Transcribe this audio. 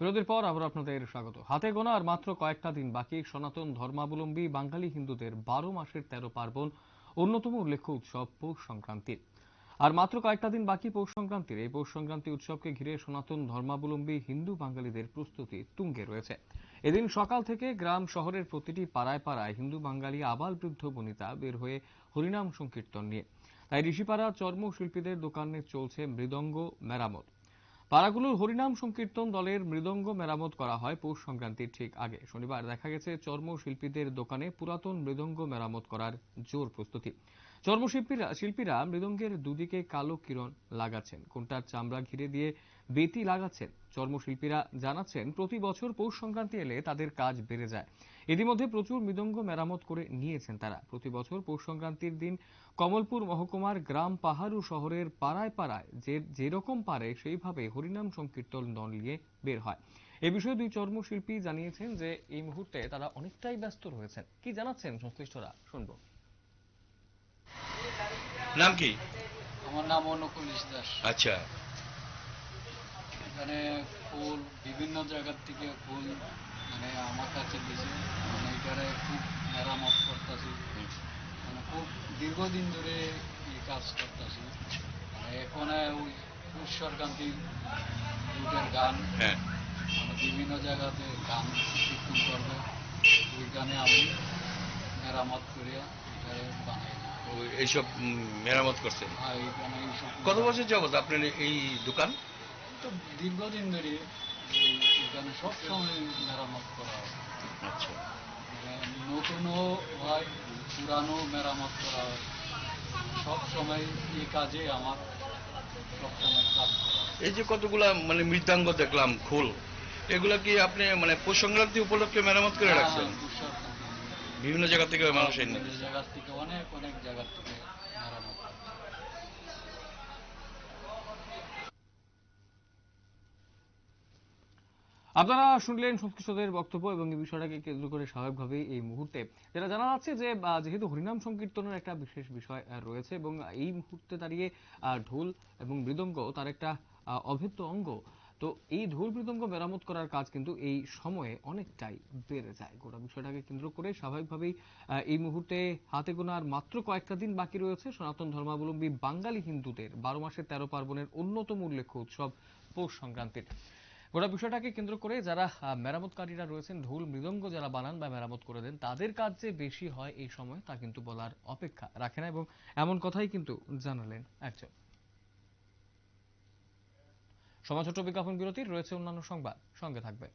বিরতির পর আবার আপনাদের স্বাগত। হাতে গোনা আর মাত্র কয়েকটা দিন বাকি, সনাতন ধর্মাবলম্বী বাঙালি হিন্দুদের বারো মাসের তেরো পার্বণ, অন্যতম উল্লেখ্য উৎসব পৌষ সংক্রান্তি। আর মাত্র কয়েকটা দিন বাকি পৌষ সংক্রান্তির, এই পৌষ সংক্রান্তি উৎসবকে ঘিরে সনাতন ধর্মাবলম্বী হিন্দু বাঙালিদের প্রস্তুতি তুঙ্গে রয়েছে। এদিন সকাল থেকে গ্রাম শহরের প্রতিটি পাড়ায় পাড়ায় হিন্দু বাঙালি আবাল বৃদ্ধ বনিতা বের হয়ে হরিনাম সংকীর্তন নিয়ে। তাই ঋষিপাড়া চর্ম শিল্পীদের দোকানে চলছে মৃদঙ্গ মেরামত। পাড়াগুলোর হরিনাম সংকীর্তন দলের মৃদঙ্গ মেরামত করা হয় পৌষ সংক্রান্তির ঠিক আগে। শনিবার দেখা গেছে চর্ম শিল্পীদের দোকানে পুরাতন মৃদঙ্গ মেরামত করার জোর প্রস্তুতি। চর্মশিল্পীরা, শিল্পীরা মৃদঙ্গের দুদিকে কালো কিরণ লাগাচ্ছেন। কোনটার চামড়া ঘিরে দিয়ে বেতি লাগাচ্ছেন? চর্মশিল্পীরা জানাচ্ছেন, প্রতি বছর পৌষ সংক্রান্তি এলে তাদের কাজ বেড়ে যায়। ইতিমধ্যে প্রচুর মৃদঙ্গ মেরামত করে নিয়েছেন তারা। প্রতি বছর পৌষ সংক্রান্তির দিন কমলপুর মহকুমার গ্রাম পাহাড়ু শহরের পাড়ায় পাড়ায় যে যেরকম পারে সেইভাবে হরিনাম সংকীর্তন দল নিয়ে বের হয়। এ বিষয়ে দুই চর্মশিল্পী জানিয়েছেন যে, এই মুহূর্তে তারা অনেকটাই ব্যস্ত রয়েছেন। কি জানাচ্ছেন সংশ্লিষ্টরা? শুনব। নাম কি? আমার নাম অনুকূল দাস আচ্ছা। এখানে ফুল বিভিন্ন জায়গার থেকে ফুল মানে আমার কাছে দিয়েছে মানে এটারে খুব মেরামত করতেছি। মানে খুব দীর্ঘদিন ধরে এই কাজ করতেছি। মানে এখন ওই উৎসর্গান্তি যুগের গান। হ্যাঁ। মানে বিভিন্ন জায়গাতে গান কীর্তন করবে। ওই গানে আমি মেরামত করিয়া এটারে বানাই। এইসব মেরামত করছেন। গানে কত বছর যাবত আপনার এই দোকান? তো দীর্ঘদিন ধরে এখানে সবসময় মেরামত করা হয়। আচ্ছা। নতুনও হয় পুরানো মেরামত করা হয়। সব সময় এই কাজে আমার সব সময় কাজ করা এই যে কতগুলা মানে মৃদাঙ্গ দেখলাম খোল এগুলা কি আপনি মানে পৌষ সংক্রান্তি উপলক্ষে মেরামত করে রাখছেন? হ্যাঁ, তুষার কান্তি। বিভিন্ন জায়গা থেকে মানুষ এনে বিভিন্ন জায়গার থেকে অনেক অনেক জায়গার থেকে মেরামত। আপনারা শুনলেন সংশ্লিষ্টদের বক্তব্য এবং এই বিষয়টাকে কেন্দ্র করে স্বাভাবিকভাবেই এই মুহূর্তে। যেটা জানা যাচ্ছে যে যেহেতু হরিনাম সংকীর্তনের একটা বিশেষ বিষয় আহ, রয়েছে এবং এই মুহূর্তে দাঁড়িয়ে আহ, ঢোল এবং মৃদঙ্গ তার একটা আহ, অভেদ্য অঙ্গ। তো এই ঢোল মৃদঙ্গ মেরামত করার কাজ কিন্তু এই সময়ে অনেকটাই বেড়ে যায়। গোটা বিষয়টাকে কেন্দ্র করে স্বাভাবিকভাবেই এই মুহূর্তে হাতে গোনার মাত্র কয়েকটা দিন বাকি রয়েছে। সনাতন ধর্মাবলম্বী বাঙালি হিন্দুদের বারো মাসের তেরো পার্বণের অন্যতম উল্লেখ্য উৎসব পৌষ সংক্রান্তির। গোটা বিষয়টাকে কেন্দ্র করে যারা মেরামতকারীরা রয়েছেন ঢোল মৃদঙ্গ যারা বানান বা মেরামত করে দেন, তাদের কাজ যে বেশি হয় এই সময় তা কিন্তু বলার অপেক্ষা রাখে না এবং এমন কথাই কিন্তু জানালেন একজন। সমাজ ছোট বিজ্ঞাপন বিরতির রয়েছে অন্যান্য সংবাদ। সঙ্গে থাকবেন।